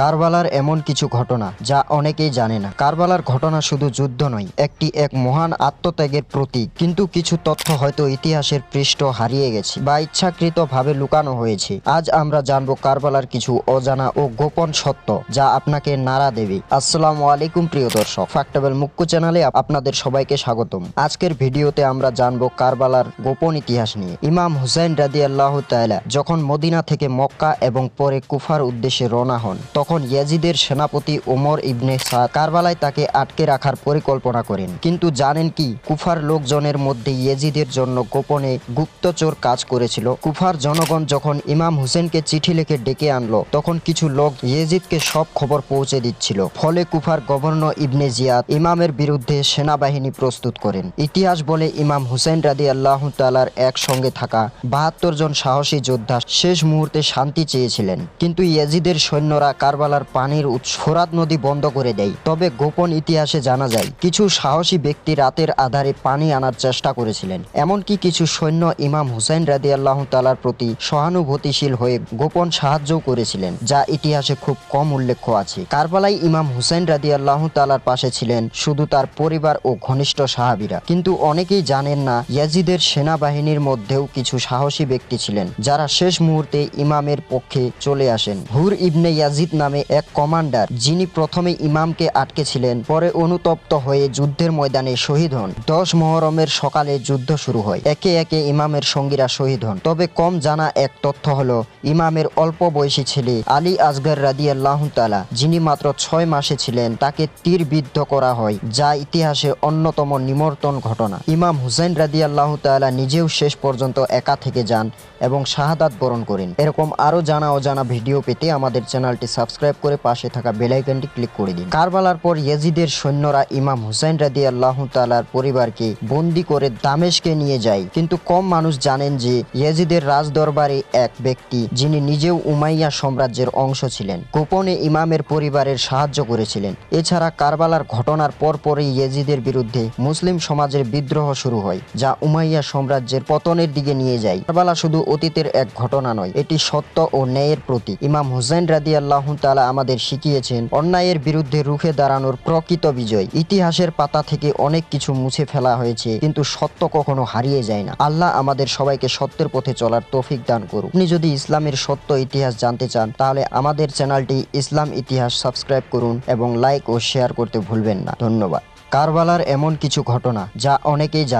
কারবালার এমন কিছু ঘটনা যা অনেকেই জানে না। কারবালার ঘটনা শুধু যুদ্ধ নয়, একটি এক মহান আত্মত্যাগের প্রতীক। কিন্তু কিছু তথ্য হয়তো ইতিহাসের পৃষ্ঠ হারিয়ে গেছে বা ইচ্ছাকৃতভাবে লুকানো হয়েছে। আজ আমরা জানব কারবালার কিছু অজানা ও গোপন সত্য যা আপনাকে নাড়া দেবে। আসসালামু আলাইকুম, প্রিয় দর্শক। ফ্যাক্টেবল মুক্কু চ্যানেলে আপনাদের সবাইকে স্বাগতম। আজকের ভিডিওতে আমরা জানব কারবালার গোপন ইতিহাস নিয়ে। ইমাম হুসাইন রাদি আল্লাহ তাইলা যখন মদিনা থেকে মক্কা এবং পরে কুফার উদ্দেশ্যে রওনা হন, তখন ইয়াজিদের সেনাপতি ওমর ইবনে সাদ কারবালায় তাকে আটকে রাখার পরিকল্পনা করেন। কিন্তু জানেন কি, কুফার লোকজনের মধ্যে ইয়েজিদের জন্য গোপনে গুপ্তচর কাজ করেছিল। কুফার জনগণ যখন ইমাম হুসেনকে চিঠি লিখে ডেকে আনলো, তখন কিছু লোক ইয়েজিদকে সব খবর পৌঁছে দিচ্ছিল। ফলে কুফার গভর্নর ইবনে জিয়াদ ইমামের বিরুদ্ধে সেনাবাহিনী প্রস্তুত করেন। ইতিহাস বলে ইমাম হুসেন রাদি আল্লাহ তালার একসঙ্গে থাকা বাহাত্তর জন সাহসী যোদ্ধা শেষ মুহূর্তে শান্তি চেয়েছিলেন। কিন্তু ইয়াজিদের সৈন্যরা কারবালার পানির ফোরাত নদী বন্ধ করে দেয়। তবে গোপন ইতিহাসে জানা যায়, কিছু সাহসী ব্যক্তি রাতের আধারে পানি আনার চেষ্টা করেছিলেন। এমনকি কিছু সৈন্য ইমাম হুসাইন রাদি আল্লাহ তালার প্রতি সহানুভূতিশীল হয়ে গোপন সাহায্যও করেছিলেন, যা ইতিহাসে খুব কম উল্লেখ আছে। কারবালাই ইমাম হুসাইন রাদি আল্লাহ তালার পাশে ছিলেন, শুধু তার পরিবার ও ঘনিষ্ঠ সাহাবিরা। কিন্তু অনেকেই জানেন না, ইয়াজিদের সেনাবাহিনীর মধ্যেও কিছু সাহসী ব্যক্তি ছিলেন, যারা শেষ মুহূর্তে ইমামের পক্ষে চলে আসেন। হুর ইবনে ইয়াজিদ নামে এক কমান্ডার, যিনি প্রথমে ইমামকে আটকে ছিলেন পরে অনুতপ্ত হয়ে যুদ্ধের ময়দানে শহীদ হন। দশ মহরমের সকালে যুদ্ধ শুরু হয়। একে একে ইমামের সঙ্গীরা শহীদ হন। তবে কম জানা এক তথ্য হলো, ইমামের অল্প বয়সী ছেলে আলী আসগর রাদি আল্লাহ তালা যিনি মাত্র ছয় মাসে ছিলেন, তাকে তীরবিদ্ধ করা হয়, যা ইতিহাসে অন্যতম নিমর্তন ঘটনা। ইমাম হুসাইন রাদি আল্লাহ তালা নিজেও শেষ পর্যন্ত একা থেকে যান এবং শাহাদাত বরণ করেন। এরকম আরও জানা অজানা ভিডিও পেতে আমাদের চ্যানেলটি সাবস্ক্রাইব করে পাশে থাকা বেলাইকনটি ক্লিক করে দিন। কারবালার পর ইয়াজিদের সৈন্যরা ইমাম হুসাইন রাদি আল্লাহ তালার পরিবারকে বন্দি করে দামেশকে নিয়ে যায়। কিন্তু কম মানুষ জানেন যে ইয়াজিদের রাজদরবারে এক ব্যক্তি, যিনি নিজেও উমাইয়া সাম্রাজ্যের অংশ ছিলেন, গোপনে ইমামের পরিবারের সাহায্য করেছিলেন। এছাড়া কারবালার ঘটনার পরপরই ইয়াজিদের বিরুদ্ধে মুসলিম সমাজের বিদ্রোহ শুরু হয়, যা উমাইয়া সাম্রাজ্যের পতনের দিকে নিয়ে যায়। কারবালা শুধু অতীতের এক ঘটনা নয়, এটি সত্য ও ন্যায়ের প্রতীক। ইমাম হুসাইন রাদি আল্লাহ তালা আমাদের শিখিয়েছেন, অন্যায়ের বিরুদ্ধে রুখে দাঁড়ানোর প্রকৃত বিজয়। ইতিহাসের পাতা থেকে অনেক কিছু মুছে ফেলা হয়েছে, কিন্তু সত্য কখনো হারিয়ে যায় না। আল্লাহ আমাদের সবাইকে সত্যের পথে চলার তৌফিক দান করুক। আপনি যদি ইসলামের সত্য ইতিহাস জানতে চান, তাহলে আমাদের চ্যানেলটি ইসলাম ইতিহাস সাবস্ক্রাইব করুন এবং লাইক ও শেয়ার করতে ভুলবেন না। ধন্যবাদ। কারবালার এমন কিছু ঘটনা যা অনেকেই জানে